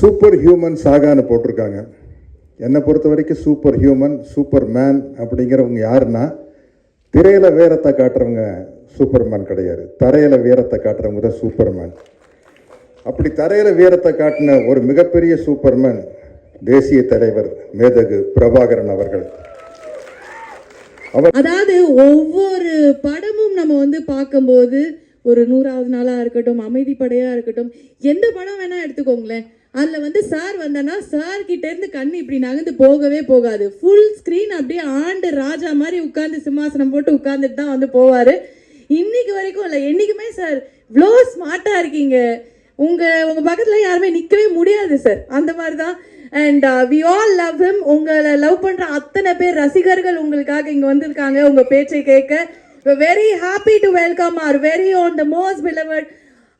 Super human சாகான்னு போட்டிருக்காங்க. என்னை பொறுத்த வரைக்கும் சூப்பர் ஹியூமன் சூப்பர் மேன் அப்படிங்கிறவங்க யாருன்னா திரையில் வீரத்தை காட்டுறவங்க சூப்பர் மேன் கிடையாது. தரையில் வீரத்தை காட்டுறவங்க தான் சூப்பர்மேன் அப்படி தரையில் வீரத்தை காட்டின ஒரு மிகப்பெரிய சூப்பர் மேன் தேசிய தலைவர் மேதகு பிரபாகரன் அவர்கள். அதாவது ஒவ்வொரு படமும் நம்ம வந்து பார்க்கும்போது ஒரு நூறாவது நாளாக இருக்கட்டும் அமைதி இருக்கட்டும் எந்த படம் வேணால் எடுத்துக்கோங்களேன். அதில் வந்து சார் வந்தனா சார் கிட்டேருந்து கண் இப்படி நகர்ந்து போகவே போகாது. ஃபுல் ஸ்க்ரீன் அப்படியே ஆண்டு ராஜா மாதிரி உட்காந்து சிம்மாசனம் போட்டு உட்காந்துட்டு தான் வந்து போவார். இன்னைக்கு வரைக்கும் இல்லை என்றைக்குமே சார் இவ்வளோ ஸ்மார்ட்டாக இருக்கீங்க. உங்கள் உங்கள் பக்கத்தில் யாருமே நிற்கவே முடியாது சார். அந்த மாதிரி தான் and we all love him உங்களை லவ் பண்ணுற அத்தனை பேர் ரசிகர்கள் உங்களுக்காக இங்கே வந்திருக்காங்க. உங்கள் பேச்சை கேட்க. Very happy to welcome our very own the most beloved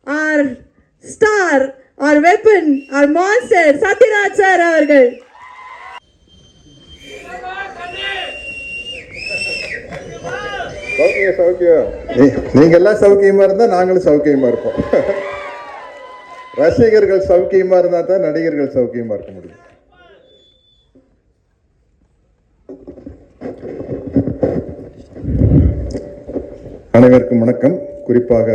our star our weapon our monster Sathyaraj sir அவர்கள். சௌக்கியம் சௌக்கியம். நீங்க எல்லாம் சௌக்கியமா இருந்தா நாங்களும் சௌக்கியமா இருப்போம். ரசிகர்கள் சௌக்கியமா இருந்தா தான் நடிகர்கள் சௌக்கியமா இருக்க முடியும். எல்லாருக்கும் வணக்கம். குறிப்பாக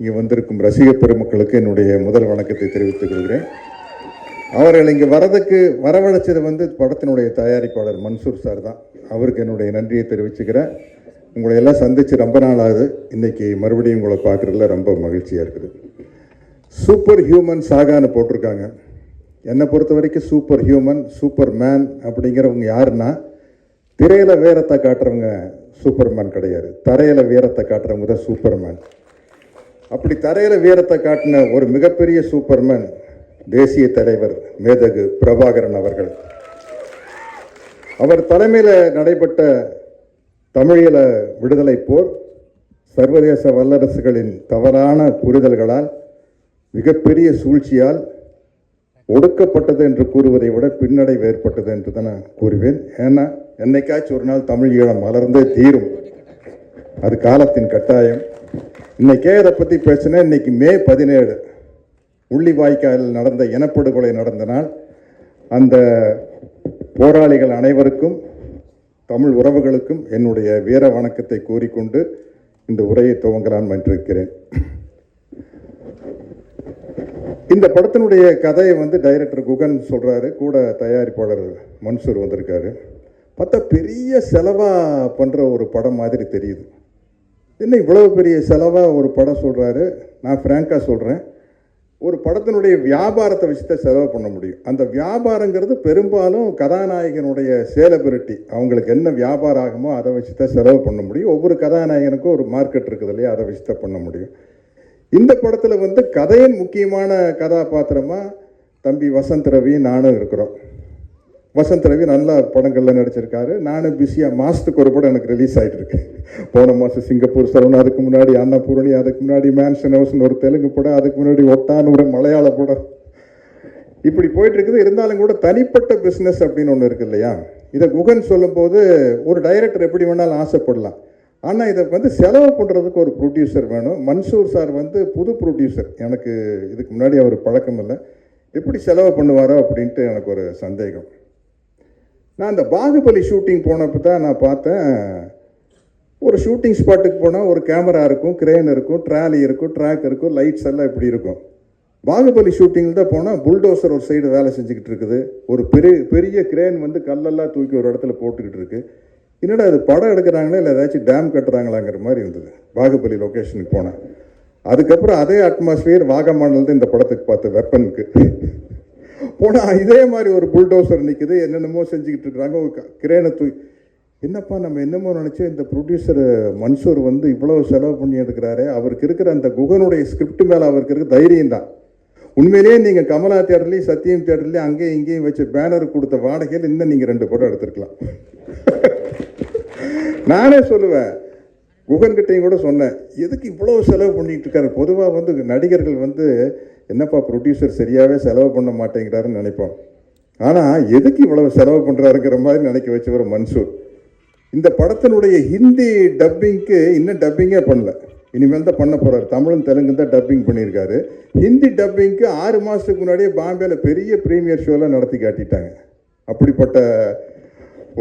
இங்கே வந்திருக்கும் ரசிக பெருமக்களுக்கு என்னுடைய முதல் வணக்கத்தை தெரிவித்துக் கொள்கிறேன். அவர்கள் இங்கே வரதுக்கு வரவழைச்சது வந்து படத்தினுடைய தயாரிப்பாளர் மன்சூர் சார் தான். அவருக்கு என்னுடைய நன்றியை தெரிவிச்சுக்கிறேன். உங்களை எல்லாம் சந்தித்து ரொம்ப நாள் ஆகுது. இன்றைக்கி மறுபடியும் உங்களை பார்க்குறதுல ரொம்ப மகிழ்ச்சியாக இருக்குது. சூப்பர் ஹியூமன் சாகான்னு போட்டிருக்காங்க. என்னை பொறுத்த வரைக்கும் சூப்பர் ஹியூமன் சூப்பர் மேன் அப்படிங்கிறவங்க யாருன்னா திரையில் வேரத்தை காட்டுறவங்க சூப்பர்மேன் கிடையாது. தரையில் வீரத்தை காட்டுற முதல் சூப்பர்மேன். அப்படி தரையில் வீரத்தை காட்டின ஒரு மிகப்பெரிய சூப்பர்மேன் தேசிய தலைவர் மேதகு பிரபாகரன் அவர்கள். அவர் தலைமையில் நடைபெற்ற தமிழீழ விடுதலை போர் சர்வதேச வல்லரசுகளின் தவறான புரிதல்களால் மிகப்பெரிய சூழ்ச்சியால் ஒடுக்கப்பட்டது என்று கூறுவதை விட பின்னடைவு ஏற்பட்டது என்று தான் நான் கூறுவேன். ஏன்னா என்னைக்காச்சும் ஒரு நாள் தமிழ் ஈழம் மலர்ந்தே தீரும். அது காலத்தின் கட்டாயம். இன்னைக்கே இதை பற்றி பேசினேன். இன்னைக்கு மே பதினேழு. உள்ளிவாய்க்காலில் நடந்த இனப்படுகொலை நடந்த நாள். அந்த போராளிகள் அனைவருக்கும் தமிழ் உறவுகளுக்கும் என்னுடைய வீர வணக்கத்தை கூறிக்கொண்டு இந்த உரையை துவங்கலாம் என்றிருக்கிறேன் இந்த படத்தினுடைய கதையை வந்து டைரக்டர் குகன் சொல்கிறாரு கூட தயாரிப்பாளர் மன்சூர் வந்திருக்காரு. பார்த்தா பெரிய செலவாக பண்ணுற ஒரு படம் மாதிரி தெரியுது. என்ன இவ்வளோ பெரிய செலவாக ஒரு படம் சொல்கிறாரு நான் ஃப்ராங்காக சொல்கிறேன் ஒரு படத்தினுடைய வியாபாரத்தை வச்சு தான் செலவு பண்ண முடியும். அந்த வியாபாரங்கிறது பெரும்பாலும் கதாநாயகனுடைய சேலபிரிட்டி அவங்களுக்கு என்ன வியாபாரம் ஆகுமோ அதை வச்சு தான் செலவு பண்ண முடியும். ஒவ்வொரு கதாநாயகனுக்கும் ஒரு மார்க்கெட் இருக்குது இல்லையா? அதை வச்சு தான் பண்ண முடியும். இந்த படத்தில் வந்து கதையின் முக்கியமான கதாபாத்திரமாக தம்பி வசந்த் ரவி நானும் இருக்கிறோம். வசந்த் ரவி நல்ல படங்களில் நடிச்சிருக்காரு. நானும் பிஸியாக மாதத்துக்கு ஒரு படம் எனக்கு ரிலீஸ் ஆகிட்டு இருக்கு போன மாதம் சிங்கப்பூர் சரவணன் அதுக்கு முன்னாடி அன்னபூரணி அதுக்கு முன்னாடி மேன்ஷன் ஹவுஸ்னு ஒரு தெலுங்கு படம் அதுக்கு முன்னாடி ஒட்டான்னு ஒரு மலையாள படம். இப்படி போயிட்டுருக்குது. இருந்தாலும் கூட தனிப்பட்ட பிஸ்னஸ் அப்படின்னு ஒன்று இருக்கு இல்லையா? இதை குகன் சொல்லும்போது ஒரு டைரக்டர் எப்படி வேணாலும் ஆசைப்படலாம். ஆனால் இதை வந்து செலவு பண்ணுறதுக்கு ஒரு ப்ரொடியூசர் வேணும். மன்சூர் சார் வந்து புது ப்ரொடியூசர் எனக்கு இதுக்கு முன்னாடி அவர் பழக்கம் இல்லை. எப்படி செலவு பண்ணுவாரோ அப்படின்ட்டு எனக்கு ஒரு சந்தேகம். நான் அந்த பாகுபலி ஷூட்டிங் போனப்போ தான் நான் பார்த்தேன். ஒரு ஷூட்டிங் ஸ்பாட்டுக்கு போனால் ஒரு கேமரா இருக்கும் கிரேன் இருக்கும் ட்ராலி இருக்கும் ட்ராக் இருக்கும் லைட்ஸ் எல்லாம் இப்படி இருக்கும். பாகுபலி ஷூட்டிங்கில் தான் போனால் புல்டோசர் ஒரு சைடு வேலை செஞ்சுக்கிட்டு இருக்குது. ஒரு பெரிய பெரிய கிரேன் வந்து கல்லெல்லாம் தூக்கி ஒரு இடத்துல போட்டுக்கிட்டு இருக்குது என்னடா அது படம் எடுக்கிறாங்களா இல்லை ஏதாச்சும் டேம் கட்டுறாங்களாங்கிற மாதிரி இருந்தது. பாகுபலி லொக்கேஷனுக்கு போனேன். அதுக்கப்புறம் அதே அட்மாஸ்பியர் வாகமானது இந்த படத்துக்கு பார்த்த வெப்பனுக்கு. போனால் இதே மாதிரி ஒரு புல்டோசர் நிற்குது என்னென்னமோ செஞ்சுக்கிட்டு இருக்கிறாங்க ஒரு க- கிரேனை என்னப்பா நம்ம என்னமோ நினச்சோம் இந்த ப்ரொடியூசர் மன்சூர் வந்து இவ்வளோ செலவு பண்ணி எடுக்கிறாரு. அவருக்கு இருக்கிற அந்த குகனுடைய ஸ்கிரிப்ட் மேலே அவருக்கு இருக்க தைரியம் தான். உண்மையிலேயே நீங்கள் கமலா தேட்டர்லேயும் சத்தியம் தேட்டர்லேயும் அங்கேயும் இங்கேயும் வச்சு பேனர் கொடுத்த வாடகையில் இன்னும் நீங்கள் ரெண்டு படம் எடுத்திருக்கலாம். நானே சொல்லுவேன். குகன்கிட்டையும் கூட சொன்னேன். எதுக்கு இவ்வளோ செலவு பண்ணிகிட்டு இருக்காரு? பொதுவாக வந்து நடிகர்கள் வந்து என்னப்பா ப்ரொடியூசர் சரியாகவே செலவு பண்ண மாட்டேங்கிறாருன்னு நினைப்போம். ஆனால் எதுக்கு இவ்வளவு செலவு பண்ணுறாருங்கிற மாதிரி நினைக்க வச்சவர் மன்சூர். இந்த படத்தினுடைய ஹிந்தி டப்பிங்க்கு இன்னும் டப்பிங்கே பண்ணல. இனிமேல் தான் பண்ண போகிறார் தமிழும் தெலுங்கு தான் டப்பிங் பண்ணியிருக்காரு. ஹிந்தி டப்பிங்க்கு ஆறு மாதத்துக்கு முன்னாடியே பாம்பேல பெரிய ப்ரீமியர் ஷோலாம் நடத்தி காட்டிட்டாங்க. அப்படிப்பட்ட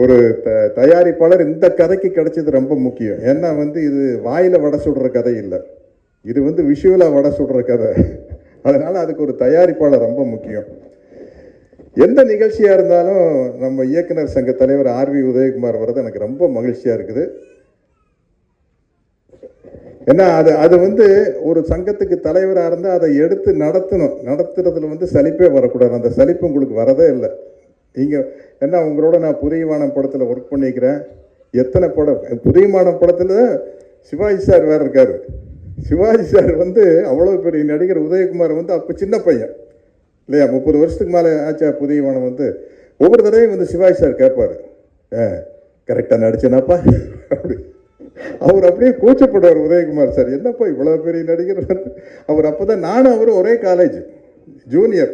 ஒரு த தயாரிப்பாளர் இந்த கதைக்கு கிடைச்சது ரொம்ப முக்கியம். ஏன்னா வந்து இது வாயில் வடை சுடுற கதை இல்லை. இது வந்து விஷுவலாக வடை சுடுற கதை. அதனால் அதுக்கு ஒரு தயாரிப்பாளர் ரொம்ப முக்கியம். எந்த நிகழ்ச்சியாக இருந்தாலும் நம்ம இயக்குனர் சங்க தலைவர் ஆர்வி உதயகுமார் வர்றது எனக்கு ரொம்ப மகிழ்ச்சியாக இருக்குது. ஏன்னா அது அது வந்து ஒரு சங்கத்துக்கு தலைவராக இருந்தால் அதை எடுத்து நடத்தணும். நடத்துறதுல வந்து சலிப்பே வரக்கூடாது. அந்த சலிப்பு உங்களுக்கு வரதே இல்லை. நீங்கள் ஏன்னா உங்களோட நான் புதியவானம் படத்தில் ஒர்க் பண்ணிக்கிறேன். எத்தனை படம்? புதியவானம் படத்தில் சிவாஜி சார் வேறு இருக்கார். சிவாஜி சார் வந்து அவ்வளோ பெரிய நடிகர். உதயகுமார் வந்து அப்போ சின்ன பையன். இல்லையா? முப்பது வருஷத்துக்கு மேலே ஆச்சா புதியவானம் வந்து. ஒவ்வொரு தடவையும் வந்து சிவாஜி சார் கேட்பார். ஆ கரெக்டாக நடிச்சேனாப்பா? அப்படி. அவர் அப்படியே கூச்சப்படுவார் உதயகுமார் சார். என்னப்பா இவ்வளோ பெரிய நடிகர்? அவர் அப்போ தான் நானும் அவரும் ஒரே காலேஜ் ஜூனியர்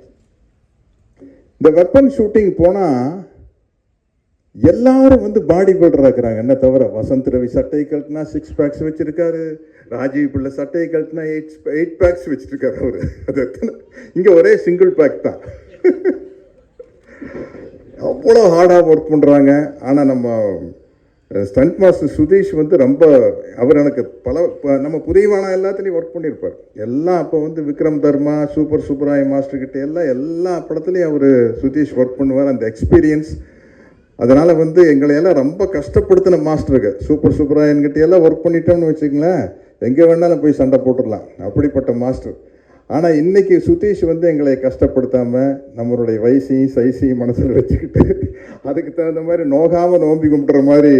இந்த வெப்பன் ஷூட்டிங் போனால் எல்லாரும் வந்து பாடி பில்டராக இருக்கிறாங்க. என்ன தவிர வசந்த் ரவி சட்டை கழட்டினா சிக்ஸ் பேக்ஸ் வச்சுருக்காரு. ராஜீவ் பிள்ளை சட்டையை கழட்டினா எயிட் எயிட் பேக்ஸ் வச்சுருக்காரு அவர். அது எத்தனை? இங்கே ஒரே சிங்கிள் பேக் தான். அவ்வளோ ஹார்டாக ஒர்க் பண்ணுறாங்க ஆனால் நம்ம ஸ்டண்ட் மாஸ்டர் சுதீஷ் வந்து ரொம்ப அவர் எனக்கு பல ப- நம்ம புதைவான எல்லாத்துலேயும் ஒர்க் பண்ணியிருப்பார் எல்லாம் அப்போ வந்து விக்ரம் தர்மா சூப்பர் சூப்பராய மாஸ்டர்கிட்ட எல்லாம் எல்லா படத்துலையும் அவர் சுதீஷ் ஒர்க் பண்ணுவார். அந்த எக்ஸ்பீரியன்ஸ் அதனால் வந்து எங்களையெல்லாம் ரொம்ப கஷ்டப்படுத்தின மாஸ்டருக்கு சூப்பர் சூப்பராயன்கிட்ட எல்லாம் ஒர்க் பண்ணிட்டோம்னு வச்சுக்கங்களேன். எங்கே வேணாலும் போய் சண்டை போட்டுடலாம் அப்படிப்பட்ட மாஸ்டர் ஆனால் இன்றைக்கி சுதீஷ் வந்து எங்களை கஷ்டப்படுத்தாமல் நம்மளுடைய வயசையும் சைஸையும் மனசில் வச்சுக்கிட்டு அதுக்கு தகுந்த மாதிரி நோகாமல் நோம்பி கும்பிட்ற மாதிரி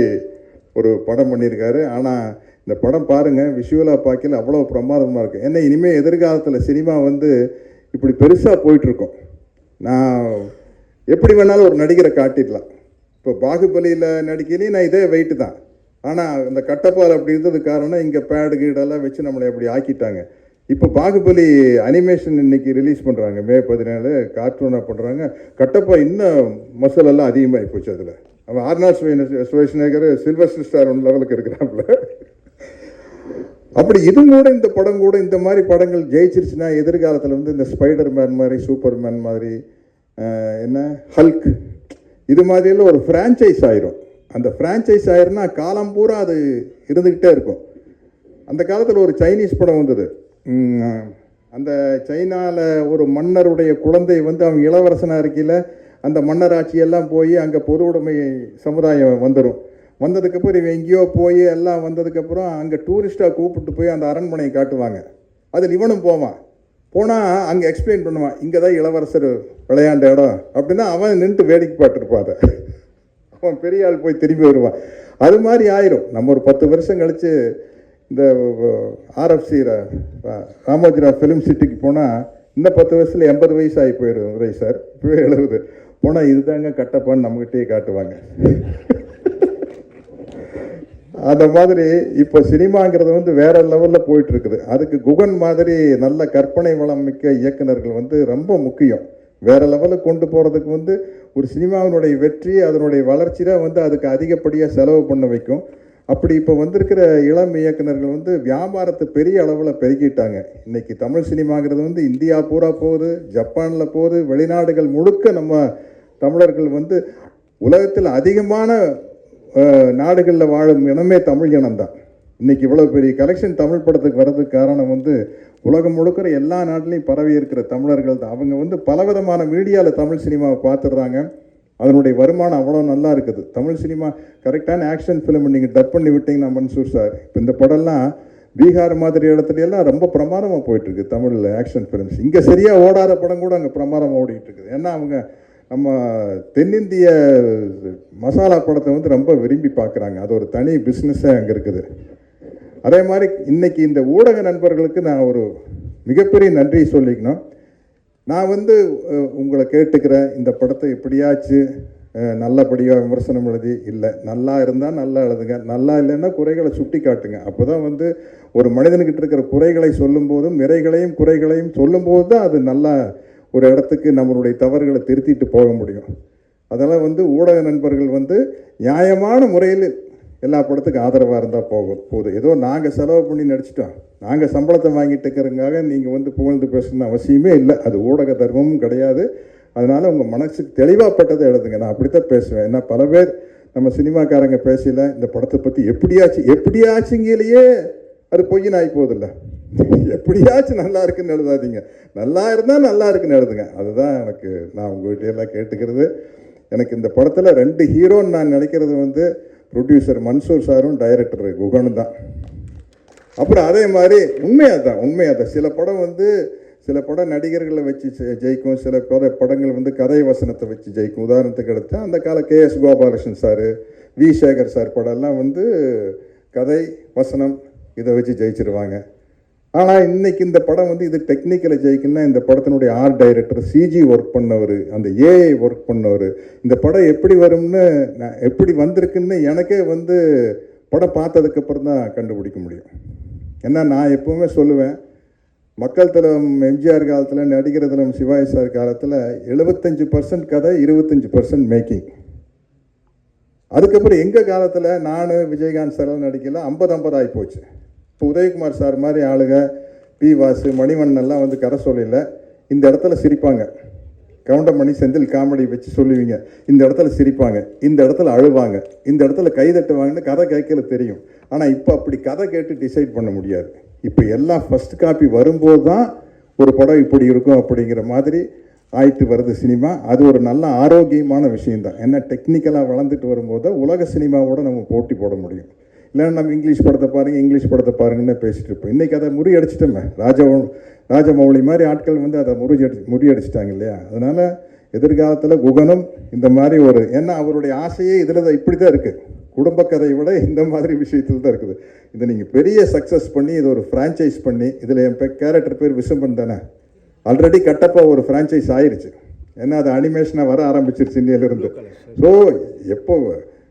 ஒரு படம் பண்ணியிருக்காரு. ஆனால் இந்த படம் பாருங்கள் விஷுவலாக பார்க்கல அவ்வளோ பிரமாதமாக இருக்கும் ஏன்னா இனிமேல் எதிர்காலத்தில் சினிமா வந்து இப்படி பெருசாக போயிட்டுருக்கோம். நான் எப்படி வேணாலும் ஒரு நடிகரை காட்டிடலாம். இப்போ பாகுபலியில் நடிக்கையிலேயும் நான் இதே வெயிட்டு தான். ஆனால் இந்த கட்டப்பால் அப்படி இருந்தது காரணம் இங்கே பேடு கீடெல்லாம் வச்சு நம்மளை அப்படி ஆக்கிட்டாங்க. இப்போ பாகுபலி அனிமேஷன் இன்னைக்கு ரிலீஸ் பண்ணுறாங்க மே பதினேழு கார்ட்டூனாக பண்ணுறாங்க கட்டப்பா இன்னும் மசால் எல்லாம் அதிகமாகி போச்சு அதில். அவன் ஆர்னால்ட் ஸ்வே ஸ்வேஷ்நேகர் சில்வர் ஸ்டார் லெவலுக்கு இருக்கிறாப்புல. அப்படி இது கூட இந்த படம் கூட இந்த மாதிரி படங்கள் ஜெயிச்சிருச்சுன்னா எதிர்காலத்தில் வந்து இந்த ஸ்பைடர் மேன் மாதிரி சூப்பர் மேன் மாதிரி என்ன? ஹல்க் இது மாதிரியெல்லாம் ஒரு ஃப்ரான்ச்சைஸ் ஆயிரும். அந்த ஃப்ரான்ச்சைஸ் ஆயிரும்னா காலம் பூரா அது இருந்துக்கிட்டே இருக்கும். அந்த காலத்தில் ஒரு சைனீஸ் படம் வந்தது. அந்த சைனாவில் ஒரு மன்னருடைய குழந்தை வந்து அவங்க இளவரசனாக இருக்கையில் அந்த மன்னர் ஆட்சியெல்லாம் போய் அங்கே பொது உடைமை சமுதாயம் வந்துடும் வந்ததுக்கப்புறம் இவன் எங்கேயோ போய் எல்லாம் வந்ததுக்கப்புறம் அங்கே டூரிஸ்ட்டாக கூப்பிட்டு போய் அந்த அரண்மனையை காட்டுவாங்க. அதில் இவனும் போவான். போனால் அங்கே எக்ஸ்பிளைன் பண்ணுவான் இங்கே தான் இளவரசர் விளையாண்ட இடம். அப்படின்னா அவன் நின்று வேடிக்கை பார்த்துருப்பான் அவன் பெரிய ஆள் போய் திரும்பி வருவான். அது மாதிரி ஆயிரும். நம்ம ஒரு பத்து வருஷம் கழித்து இந்த ஆர்எஃப்சி ராமோஜிராவ் ஃபிலிம் சிட்டிக்கு போனால் இன்னும் பத்து வயசில் எண்பது வயசு ஆகி போயிடும் உரை சார் இப்போவே எழுபது போனால் இதுதாங்க கட்டப்பான்னு நம்மகிட்டயே காட்டுவாங்க. அந்த மாதிரி இப்போ சினிமாங்கிறது வந்து வேற லெவலில் போயிட்டு இருக்குது அதுக்கு குகன் மாதிரி நல்ல கற்பனை வளம் மிக்க இயக்குனர்கள் வந்து ரொம்ப முக்கியம். வேற லெவலில் கொண்டு போகிறதுக்கு வந்து ஒரு சினிமாவினுடைய வெற்றி அதனுடைய வளர்ச்சி தான் வந்து அதுக்கு அதிகப்படியாக செலவு பண்ண வைக்கும். அப்படி இப்போ வந்திருக்கிற இளம் இயக்குநர்கள் வந்து வியாபாரத்தை பெரிய அளவில் பெருக்கிட்டாங்க. இன்றைக்கி தமிழ் சினிமாங்கிறது வந்து இந்தியா பூரா போகுது ஜப்பானில் போகுது வெளிநாடுகள் முழுக்க நம்ம தமிழர்கள் வந்து உலகத்தில் அதிகமான நாடுகளில் வாழும் இனமே தமிழ் இனம்தான் இன்றைக்கி இவ்வளோ பெரிய கலெக்ஷன் தமிழ் படத்துக்கு வர்றதுக்கு காரணம் வந்து உலகம் முழுக்கிற எல்லா நாட்டிலையும் பரவி இருக்கிற தமிழர்கள் தான். அவங்க வந்து பலவிதமான மீடியாவில் தமிழ் சினிமாவை பார்த்துடுறாங்க. அதனுடைய வருமானம் அவ்வளோ நல்லா இருக்குது. தமிழ் சினிமா கரெக்டான ஆக்ஷன் ஃபிலிம் நீங்கள் டப் பண்ணி விட்டீங்கன்னா மன்சூர் சார் இப்போ இந்த படம்லாம் பீகார் மாதிரி இடத்துல எல்லாம் ரொம்ப பிரமாதமாக போயிட்டுருக்கு தமிழில் ஆக்ஷன் ஃபிலிம்ஸ் இங்கே சரியாக ஓடாத படம் கூட அங்கே பிரமாதமாக ஓடிட்டு இருக்குது ஏன்னா அவங்க நம்ம தென்னிந்திய மசாலா படத்தை வந்து ரொம்ப விரும்பி பார்க்குறாங்க. அது ஒரு தனி பிஸ்னஸ்ஸே அங்கே இருக்குது. அதே மாதிரி இன்றைக்கி இந்த ஊடக நண்பர்களுக்கு நான் ஒரு மிகப்பெரிய நன்றி சொல்லிக்கணும். நான் வந்து உங்களை கேட்டுக்கிறேன். இந்த படத்தை எப்படியாச்சு நல்லபடியாக விமர்சனம் எழுதி இல்லை நல்லா இருந்தால் நல்லா எழுதுங்க. நல்லா இல்லைன்னா குறைகளை சுட்டி காட்டுங்க. அப்போ தான் வந்து ஒரு மனிதனுக்கிட்ட இருக்கிற குறைகளை சொல்லும்போதும் நிறைகளையும் குறைகளையும் சொல்லும்போது தான் அது நல்லா ஒரு இடத்துக்கு நம்மளுடைய தவறுகளை திருத்திட்டு போக முடியும். அதெல்லாம் வந்து ஊடக நண்பர்கள் வந்து நியாயமான முறையில் எல்லா படத்துக்கும் ஆதரவாக இருந்தால் போகும் போதும் ஏதோ நாங்கள் செலவு பண்ணி நடிச்சிட்டோம். நாங்கள் சம்பளத்தை வாங்கிட்டு இருக்கிறதுக்காக நீங்கள் வந்து புகழ்ந்து பேசணும்னு அவசியமே இல்லை. அது ஊடக தர்மமும் கிடையாது. அதனால் உங்கள் மனசுக்கு தெளிவாகப்பட்டதை எழுதுங்க. நான் அப்படித்தான் பேசுவேன். ஏன்னா பல பேர் நம்ம சினிமாக்காரங்க பேசல இந்த படத்தை பற்றி எப்படியாச்சு எப்படியாச்சுங்கிலேயே அது பொய்யின் ஆகி போதில்ல எப்படியாச்சும் நல்லா இருக்குன்னு எழுதாதீங்க. நல்லா இருந்தால் நல்லா இருக்குன்னு எழுதுங்க. அதுதான் எனக்கு நான் உங்கள்கிட்ட எல்லாம் கேட்டுக்கிறது. எனக்கு இந்த படத்தில் ரெண்டு ஹீரோன்னு நான் நினைக்கிறது வந்து ப்ரொடியூசர் மன்சூர் சாரும் டைரக்டர் குகனும் தான். அப்புறம் அதே மாதிரி உண்மையாக தான் உண்மையாக தான் சில படம் வந்து சில படம் நடிகர்களை வச்சு ஜெயிக்கும். சில பட படங்கள் வந்து கதை வசனத்தை வச்சு ஜெயிக்கும். உதாரணத்துக்கு எடுத்தா அந்த கால K S Gopalakrishnan sir V Sekar sir படம்லாம் வந்து கதை வசனம் இதை வச்சு ஜெயிச்சிருவாங்க. ஆனால் இன்னைக்கு இந்த படம் வந்து இது டெக்னிக்கலை ஜெயிக்குன்னா இந்த படத்தினுடைய ஆர்ட் டைரக்டர் சிஜி ஒர்க் பண்ணவர் அந்த ஏஐ ஒர்க் பண்ணவர் இந்த படம் எப்படி வரும்னு நான் எப்படி வந்திருக்குன்னு எனக்கே வந்து படம் பார்த்ததுக்கப்புறம் தான் கண்டுபிடிக்க முடியும். ஏன்னா நான் எப்போவுமே சொல்லுவேன் மக்கள் தலம் எம்ஜிஆர் காலத்தில் நடிகர் தலம் சிவாஜி சார் காலத்தில் எழுபத்தஞ்சு பர்சன்ட் கதை இருபத்தஞ்சு பர்சன்ட் மேக்கிங் அதுக்கப்புறம் எங்கள் காலத்தில் நான் விஜயகாந்த் சார்லாம் நடிக்கல ஐம்பது ஐம்பது ஆகி போச்சு. இப்போ உதயகுமார் சார் மாதிரி ஆளுங்க பி வாசு மணிவண்ணெல்லாம் வந்து கரை சொல்லல இந்த இடத்துல சிரிப்பாங்க. கவுண்டமணி செந்தில் காமெடி வச்சு சொல்லுவீங்க. இந்த இடத்துல சிரிப்பாங்க இந்த இடத்துல அழுவாங்க இந்த இடத்துல கை தட்டுவாங்கன்னு கதை கேட்கல தெரியும். ஆனால் இப்போ அப்படி கதை கேட்டு டிசைட் பண்ண முடியாது. இப்போ எல்லாம் ஃபஸ்ட் காப்பி வரும்போது தான் ஒரு படம் இப்படி இருக்கும் அப்படிங்கிற மாதிரி ஆயிட்டு வருது சினிமா. அது ஒரு நல்ல ஆரோக்கியமான விஷயம்தான். ஏன்னா டெக்னிக்கலாக வளர்ந்துட்டு வரும்போது உலக சினிமாவோட நம்ம போட்டி போட முடியும். இல்லைன்னா நம்ம இங்கிலீஷ் படத்தை பாருங்க இங்கிலீஷ் படத்தை பாருங்கன்னு பேசிட்டு இருப்போம். இன்றைக்கி அதை முறியடிச்சிட்டோமே. ராஜ ராஜமௌழி மாதிரி ஆட்கள் வந்து அதை முறியடி முறியடிச்சிட்டாங்க இல்லையா? அதனால் எதிர்காலத்தில் குகனும் இந்த மாதிரி ஒரு ஏன்னா அவருடைய ஆசையே இதில் தான் இப்படி தான் இருக்குது குடும்ப கதையை விட இந்த மாதிரி விஷயத்தில் தான் இருக்குது. இதை நீங்கள் பெரிய சக்ஸஸ் பண்ணி இது ஒரு ஃப்ரான்ச்சைஸ் பண்ணி இதில் என் கேரக்டர் பேர் விசம்பன் தானே? ஆல்ரெடி கட்டப்பா ஒரு ஃப்ரான்ச்சைஸ் ஆயிருச்சு. ஏன்னா அது அனிமேஷனாக வர ஆரம்பிச்சிருச்சு இந்தியாவிலிருந்து ஸோ எப்போ